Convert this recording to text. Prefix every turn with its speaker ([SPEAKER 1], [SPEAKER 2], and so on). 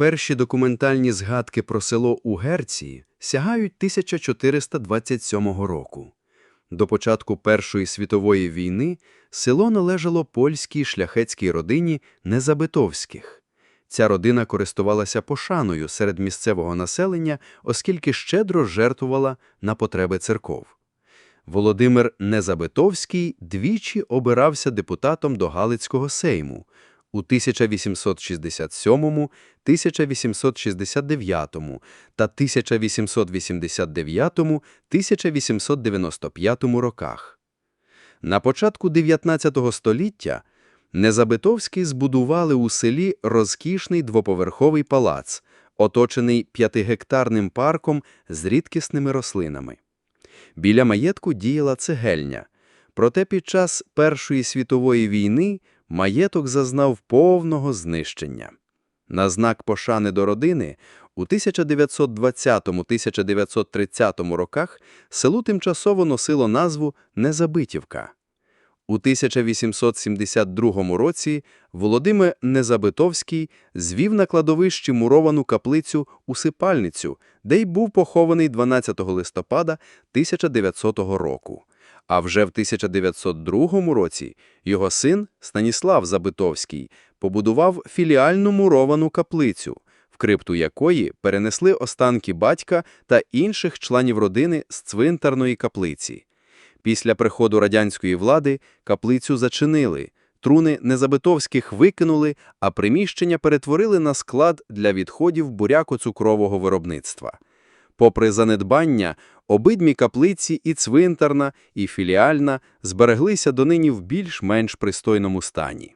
[SPEAKER 1] Перші документальні згадки про село у Герції сягають 1427 року. До початку Першої світової війни село належало польській шляхетській родині Незабитовських. Ця родина користувалася пошаною серед місцевого населення, оскільки щедро жертвувала на потреби церков. Володимир Незабитовський двічі обирався депутатом до Галицького сейму у 1867, 1869 та 1889, 1895 роках. На початку 19 століття Незабитовські збудували у селі розкішний двоповерховий палац, оточений п'ятигектарним парком з рідкісними рослинами. Біля маєтку діяла цегельня. Проте під час Першої світової війни маєток зазнав повного знищення. На знак пошани до родини у 1920-1930 роках село тимчасово носило назву Незабитівка. У 1872 році Володимир Незабитовський звів на кладовищі муровану каплицю Усипальницю, де й був похований 12 листопада 1900 року. А вже в 1902 році його син Станіслав Забитовський побудував філіальну муровану каплицю, в крипту якої перенесли останки батька та інших членів родини з цвинтарної каплиці. Після приходу радянської влади каплицю зачинили, труни Незабитовських викинули, а приміщення перетворили на склад для відходів буряко-цукрового виробництва. Попри занедбання, обидмі каплиці і цвинтарна, і філіальна збереглися донині в більш-менш пристойному стані.